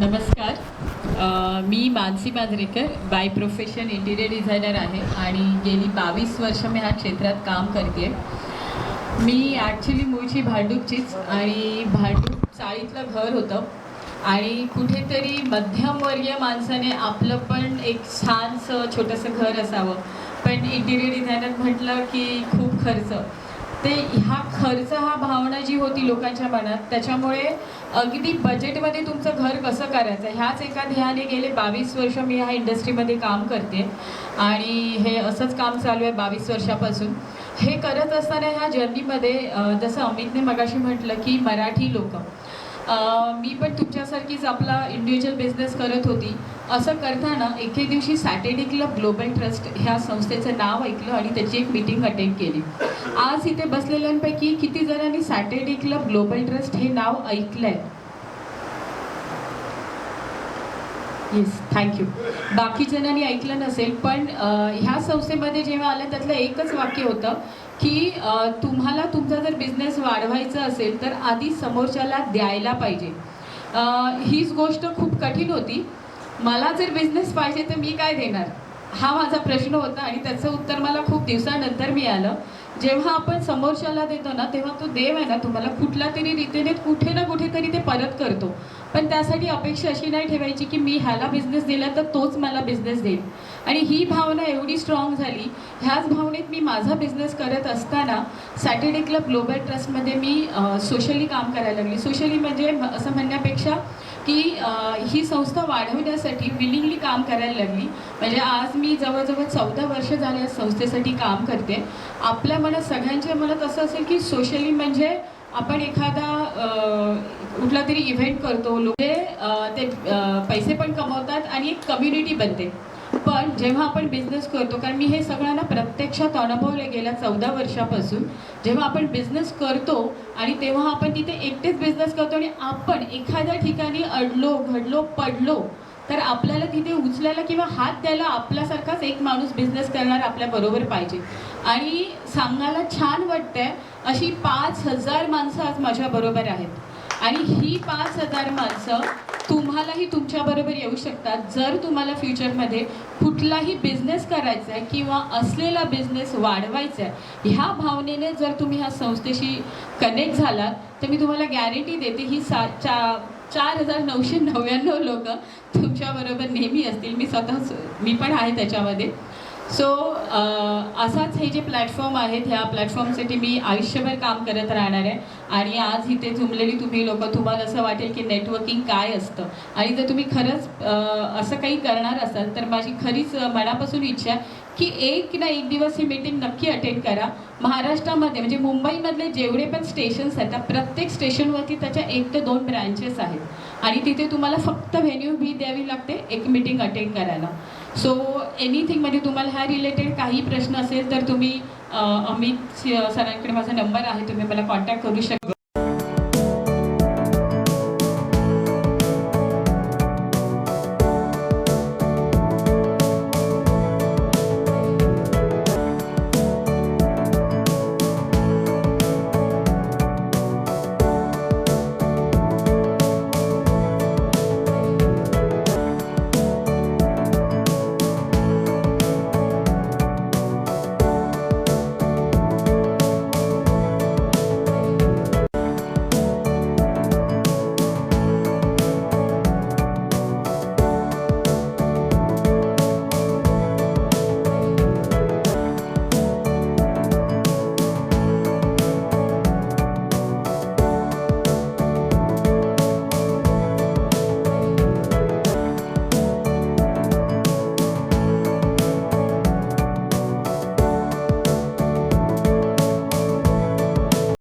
नमस्कार. मी Mansi Manjrekar by profession interior designer आहे आणि गेली बावीस वर्ष मी ह्या क्षेत्रात काम करते. मी ॲक्च्युली मूळची भांडूपचीच आणि भांडूप चाळीतलं घर होतं. आणि कुठेतरी मध्यमवर्गीय माणसाने आपलं पण एक छानसं छोटंसं घर असावं. पण इंटिरियर डिझायनर म्हटलं की खूप खर्च. ते ह्या खर्च हा भावना जी होती लोकांच्या मनात त्याच्यामुळे अगदी बजेटमध्ये तुमचं घर कसं करायचं? ह्याच एका ध्येयाने गेले बावीस वर्ष मी ह्या इंडस्ट्रीमध्ये काम करते. आणि हे असंच काम चालू आहे बावीस वर्षापासून. हे करत असताना ह्या जर्नीमध्ये जसं अमितने मगाशी म्हटलं की मराठी लोक. मी पण तुमच्यासारखीच आपला इंडिव्हिज्युअल बिझनेस करत होती. असं करताना एके दिवशी सॅटर्डे क्लब ग्लोबल ट्रस्ट ह्या संस्थेचं नाव ऐकलं आणि त्याची एक मीटिंग अटेंड केली. आज इथे बसलेल्यांपैकी किती जणांनी सॅटर्डे क्लब ग्लोबल ट्रस्ट हे नाव ऐकलंय? येस थँक्यू बाकी जणांनी ऐकलं नसेल पण ह्या संस्थेमध्ये जेव्हा आलं त्यातलं एकच वाक्य होतं की तुम्हाला तुमचा जर बिझनेस वाढवायचा असेल तर आधी समोरच्याला द्यायला पाहिजे. हीच गोष्ट खूप कठीण होती. मला जर बिझनेस पाहिजे तर मी काय देणार? हा माझा प्रश्न होता आणि त्याचं उत्तर मला खूप दिवसानंतर मिळालं. जेव्हा आपण समोरच्याला देतो ना तेव्हा तो देव आहे ना तुम्हाला कुठल्या तरी रीतीने कुठे ना कुठेतरी ते परत करतो. पण त्यासाठी अपेक्षा अशी नाही ठेवायची की मी ह्याला बिझनेस दिला तर तोच मला बिझनेस देईल. आणि ही भावना एवढी स्ट्रॉंग झाली ह्याच भावनेत मी माझा बिझनेस करत असताना सॅटर्डे क्लब ग्लोबल ट्रस्टमध्ये मी सोशली काम करायला लागली. सोशली म्हणजे असं म्हणण्यापेक्षा की ही संस्था वाढवण्यासाठी विलिंगली काम करायला लागली. म्हणजे आज मी जवळजवळ चौदा वर्ष झाले या संस्थेसाठी काम करते. आपल्या मनात सगळ्यांच्या मनात असं असेल की सोशली म्हणजे आपण एखादा कुठला तरी इव्हेंट करतो लोक ते पैसे पण कमवतात आणि एक कम्युनिटी बनते. पण जेव्हा आपण बिझनेस करतो कारण मी हे सगळं ना प्रत्यक्षात अनुभवलं गेल्या चौदा वर्षापासून जेव्हा आपण बिझनेस करतो आणि तेव्हा आपण तिथे एकटेच बिझनेस करतो आणि आपण एखाद्या ठिकाणी अडलो घडलो पडलो तर आपल्याला तिथे उचलायला किंवा हात द्यायला आपल्यासारखाच एक माणूस बिझनेस करणार आपल्या बरोबर पाहिजे. आणि सांगायला छान वाटतंय अशी पाच हजार माणसं आज माझ्या बरोबर आहेत. आणि ही पाच हजार माणसं तुम्हालाही तुमच्याबरोबर येऊ शकतात. जर तुम्हाला फ्युचरमध्ये कुठलाही बिझनेस करायचा आहे किंवा असलेला बिझनेस वाढवायचा आहे ह्या भावनेने जर तुम्ही ह्या संस्थेशी कनेक्ट झालात तर मी तुम्हाला गॅरंटी देते ही सा चा चार हजार नऊशे नव्याण्णव लोक तुमच्याबरोबर नेहमी असतील. मी स्वतः मी पण आहे त्याच्यामध्ये. सो uh, असाच हे जे प्लॅटफॉर्म आहेत ह्या प्लॅटफॉर्मसाठी मी आयुष्यभर काम करत राहणार आहे. आणि आज इथे जुमलेली तुम्ही लोक तुम्हाला असं वाटेल की नेटवर्किंग काय असतं? आणि जर तुम्ही खरंच uh, असं काही करणार असाल तर माझी खरीच uh, मनापासून इच्छा आहे की एक ना एक दिवस ही मीटिंग नक्की अटेंड करा. महाराष्ट्रामध्ये म्हणजे मुंबईमधले जेवढे पण स्टेशन्स आहेत त्या प्रत्येक स्टेशनवरती त्याच्या एक ते दोन ब्रँचेस आहेत. आणि तिथे तुम्हाला फक्त व्हेन्यू फी द्यावी लागते एक मीटिंग अटेंड करायला. सो एनिथिंग म्हणजे तुम्हाला ह्या रिलेटेड काही प्रश्न असेल तर तुम्ही अमित सरांकडे माझा नंबर आहे तुम्ही मला कॉन्टॅक्ट करू शकता.